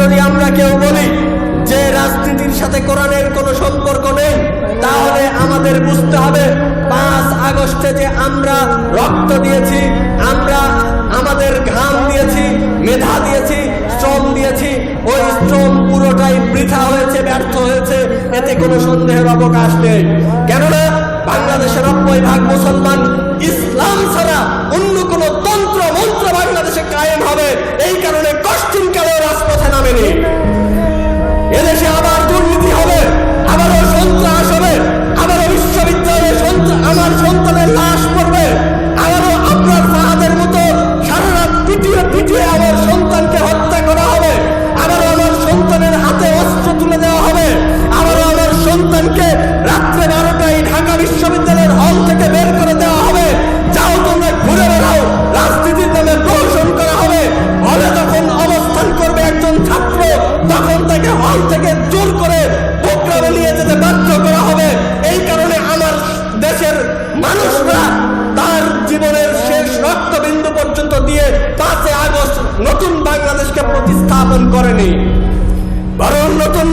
যদি আমরা কেউ বলি যে রাজনীতির সাথে কোরআনের কোনো সম্পর্ক নেই, তাহলে আমাদের বুঝতে হবে পাঁচ আগস্টে যে আমরা রক্ত দিয়েছি, আমরা আমাদের ঘাম দিয়েছি, মেধা দিয়েছি, শ্রম দিয়েছি, ওই শ্রম পুরোটাই বৃথা হয়েছে, ব্যর্থ হয়েছে, এতে কোনো সন্দেহের অবকাশ নেই। কেননা বাংলাদেশের নব্বই ভাগ মুসলমান আমার সন্তানের লাশ পড়বে। আবারও আপনার ফাহাদের মতো সারা রাত পিটিয়ে পিটিয়ে আমার সন্তানকে হত্যা করা হবে। আবারও আমার সন্তানের হাতে অস্ত্র তুলে দেওয়া হবে। আবারও আমার সন্তানকে রাত্রে বারোটায় ঢাকা বিশ্ববিদ্যালয়ের হল থেকে বের করে দেওয়া হবে। যাও তোমরা ঘুরে বেড়াও, রাজনীতির নামে প্রহসন করা হবে। হলে তখন অবস্থান করবে একজন ছাত্র, তখন তাকে হল থেকে জোর করে জীবনের শেষ রক্তবিন্দু পর্যন্ত দিয়ে পাঁচে আগস্ট নতুন বাংলাদেশকে প্রতিস্থাপন করেনি। বরং নতুন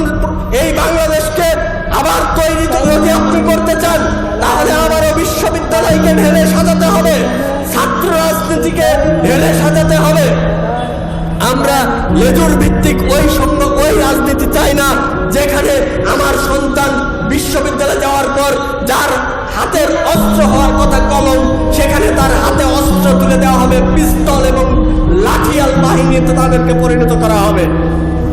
এই বাংলাদেশকে আবার তৈরি যদি আপনি করতে চান, তাহলে আবারও বিশ্ববিদ্যালয়কে ঢেলে সাজাতে হবে, ছাত্র রাজনীতিকে ঢেলে সাজাতে হবে। আমরা লেজুর ভিত্তিক ওই সঙ্গ, ওই রাজনীতি চাই না, যেখানে আমার সন্তান বিশ্ববিদ্যালয়ে যাওয়ার পর যার হাতের অস্ত্র হওয়ার কথা কলম, সেখানে অস্ত্র তুলে দেওয়া হবে পিস্তল এবং লাঠিয়াল বাহিনীতে তাদেরকে হবে